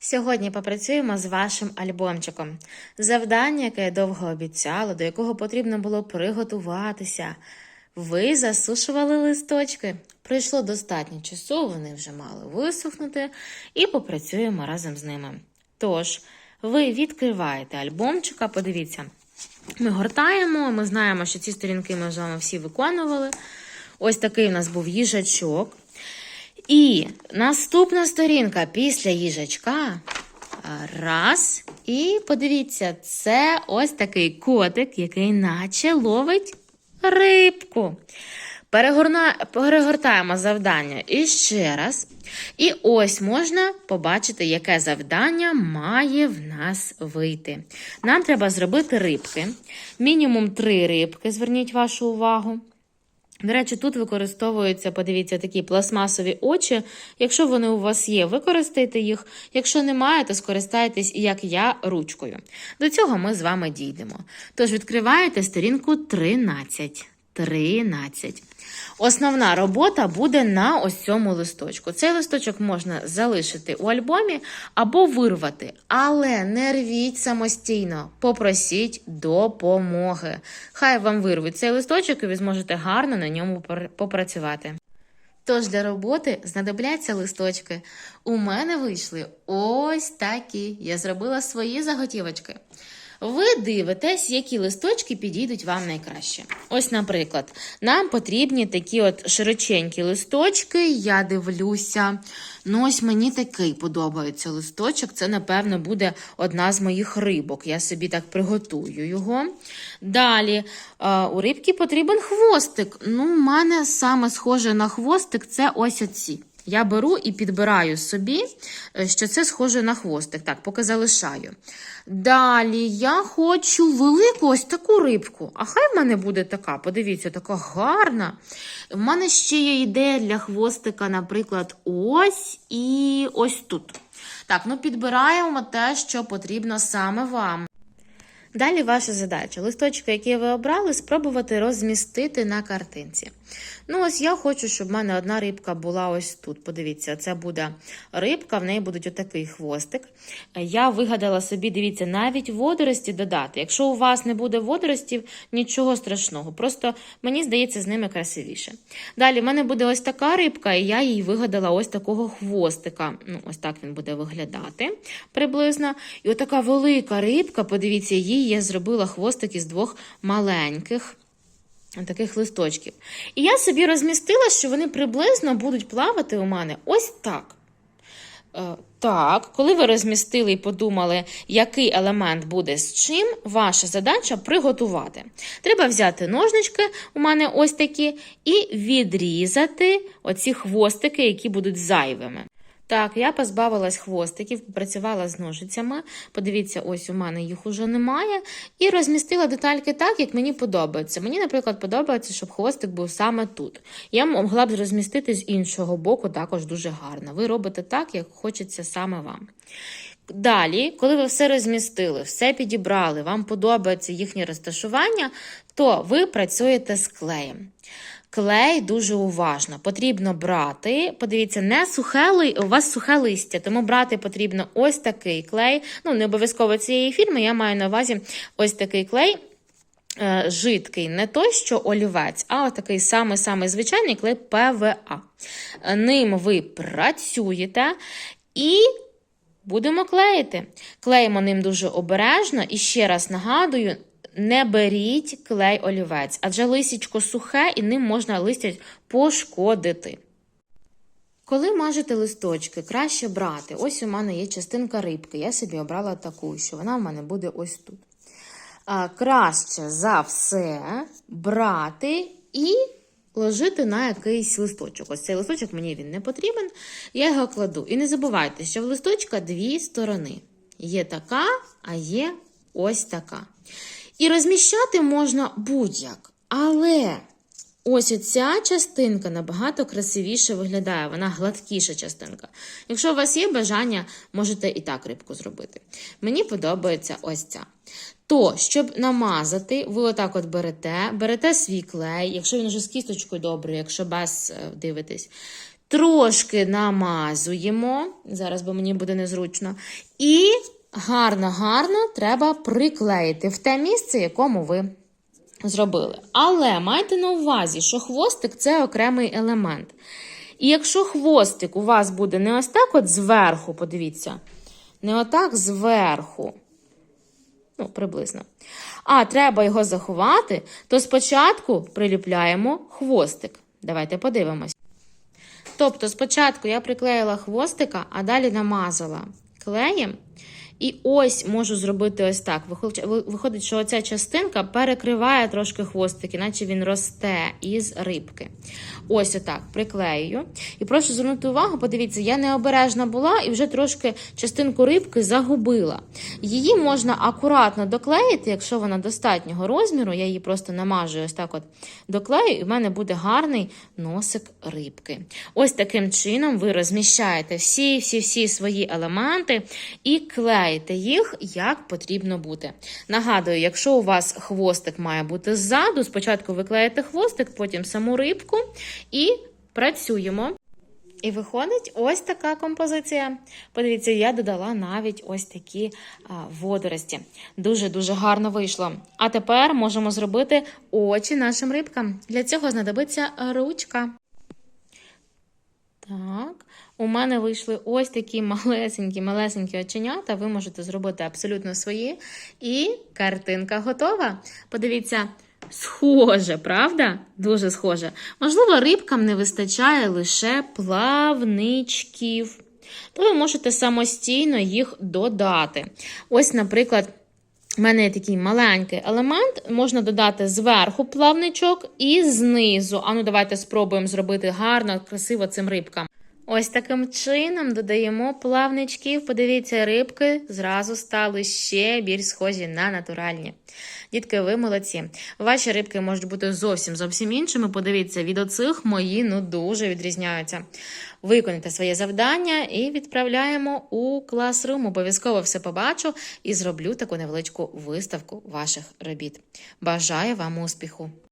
Сьогодні попрацюємо з вашим альбомчиком. Завдання, яке я довго обіцяла, до якого потрібно було приготуватися. Ви засушували листочки. Пройшло достатньо часу, вони вже мали висохнути, і попрацюємо разом з ними. Тож, ви відкриваєте альбомчика, подивіться, ми гортаємо, ми знаємо, що ці сторінки ми з вами всі виконували. Ось такий у нас був їжачок. І наступна сторінка після їжачка. Раз. І подивіться, це ось такий котик, який наче ловить рибку. Перегорна... Перегортаємо завдання іще раз. І ось можна побачити, яке завдання має в нас вийти. Нам треба зробити рибки. Мінімум три рибки, зверніть вашу увагу. До речі, тут використовуються, подивіться, такі пластмасові очі. Якщо вони у вас є, використайте їх. Якщо немає, то скористайтесь, як я, ручкою. До цього ми з вами дійдемо. Тож відкриваєте сторінку 13. 13. Основна робота буде на ось цьому листочку. Цей листочок можна залишити у альбомі або вирвати, але не рвіть самостійно, попросіть допомоги. Хай вам вирвуть цей листочок, і ви зможете гарно на ньому попрацювати. Тож для роботи знадобляться листочки. У мене вийшли ось такі. Я зробила свої заготівочки. Ви дивитесь, які листочки підійдуть вам найкраще. Ось, наприклад, нам потрібні такі от широченькі листочки. Я дивлюся. Ну, ось мені такий подобається листочок. Це, напевно, буде одна з моїх рибок. Я собі так приготую його. Далі, е, у рибки потрібен хвостик. Ну, у мене саме схоже на хвостик це ось оці. Я беру і підбираю собі, е, що це схоже на хвостик. Так, поки залишаю. Далі я хочу велику ось таку рибку. А хай в мене буде така, подивіться, така гарна. В мене ще є ідея для хвостика, наприклад, ось і ось тут. Так, ну підбираємо те, що потрібно саме вам. Далі ваша задача. Листочки, які ви обрали, спробувати розмістити на картинці. Ну, ось я хочу, щоб в мене одна рибка була ось тут. Подивіться, це буде рибка, в неї буде отакий хвостик. Я вигадала собі, дивіться, навіть водорості додати. Якщо у вас не буде водоростів, нічого страшного. Просто мені здається, з ними красивіше. Далі в мене буде ось така рибка, і я їй вигадала ось такого хвостика. Ну, ось так він буде виглядати приблизно. І отака велика рибка, подивіться, їй я зробила хвостик із двох маленьких. Таких листочків. І я собі розмістила, що вони приблизно будуть плавати у мене ось так. Е, Так, коли ви розмістили і подумали, який елемент буде з чим, ваша задача приготувати. Треба взяти ножнички, у мене ось такі, і відрізати оці хвостики, які будуть зайвими. Так, я позбавилась хвостиків, попрацювала з ножицями. Подивіться, ось у мене їх уже немає. І розмістила детальки так, як мені подобається. Мені, наприклад, подобається, щоб хвостик був саме тут. Я могла б розмістити з іншого боку також дуже гарно. Ви робите так, як хочеться саме вам. Далі, коли ви все розмістили, все підібрали, вам подобається їхнє розташування, то ви працюєте з клеєм. Клей дуже уважно. Потрібно брати, подивіться, не сухе у вас сухе листя, тому брати потрібно ось такий клей. Ну, не обов'язково цієї фірми, я маю на увазі ось такий клей. е, Жидкий, не той, що олівець, а от такий самий-самий звичайний клей ПВА. Ним ви працюєте і будемо клеїти. Клеїмо ним дуже обережно і ще раз нагадую, не беріть клей олівець, адже лисічко сухе і ним можна листя пошкодити. Коли мажете листочки, краще брати. Ось у мене є частинка рибки. Я собі обрала таку, що вона в мене буде ось тут. А, краще за все брати і ложити на якийсь листочок. Ось цей листочок мені він не потрібен. Я його кладу. І не забувайте, що в листочка дві сторони. Є така, а є ось така. І розміщати можна будь-як. Але ось оця частинка набагато красивіше виглядає, вона гладкіша частинка. Якщо у вас є бажання, можете і так рибку зробити. Мені подобається ось ця. То, щоб намазати, ви отак от берете, берете свій клей, якщо він вже з кісточкою добре, якщо без е, дивитесь, трошки намазуємо. Зараз, бо мені буде незручно. І гарно-гарно треба приклеїти в те місце, якому ви зробили. Але майте на увазі, що хвостик це окремий елемент. І якщо хвостик у вас буде не ось так от зверху, подивіться, не отак зверху, ну, приблизно, а треба його заховати, то спочатку приліпляємо хвостик. Давайте подивимось. Тобто, спочатку я приклеїла хвостика, а далі намазала клеєм. І ось можу зробити ось так. Виходить, що оця частинка перекриває трошки хвостик, іначе він росте із рибки. Ось отак приклею. І прошу звернути увагу, подивіться, я необережна була і вже трошки частинку рибки загубила. Її можна акуратно доклеїти, якщо вона достатнього розміру, я її просто намажу ось так от доклею, і в мене буде гарний носик рибки. Ось таким чином ви розміщаєте всі-всі-всі свої елементи і клеїте їх як потрібно бути. Нагадую, якщо у вас хвостик має бути ззаду, спочатку ви клеїте хвостик, потім саму рибку і працюємо. І виходить ось така композиція. Подивіться, я додала навіть ось такі водорості. Дуже-дуже гарно вийшло. А тепер можемо зробити очі нашим рибкам. Для цього знадобиться ручка. У мене вийшли ось такі малесенькі-малесенькі оченята. Ви можете зробити абсолютно свої. І картинка готова. Подивіться. Схоже, правда? Дуже схоже. Можливо, рибкам не вистачає лише плавничків. То ви можете самостійно їх додати. Ось, наприклад, у мене є такий маленький елемент, можна додати зверху плавничок і знизу. Ану, давайте спробуємо зробити гарно, красиво цим рибкам. Ось таким чином додаємо плавничків. Подивіться, рибки зразу стали ще більш схожі на натуральні. Дітки, ви молодці. Ваші рибки можуть бути зовсім зовсім іншими. Подивіться, від оцих мої ну дуже відрізняються. Виконайте своє завдання і відправляємо у класрум. Обов'язково все побачу і зроблю таку невеличку виставку ваших робіт. Бажаю вам успіху!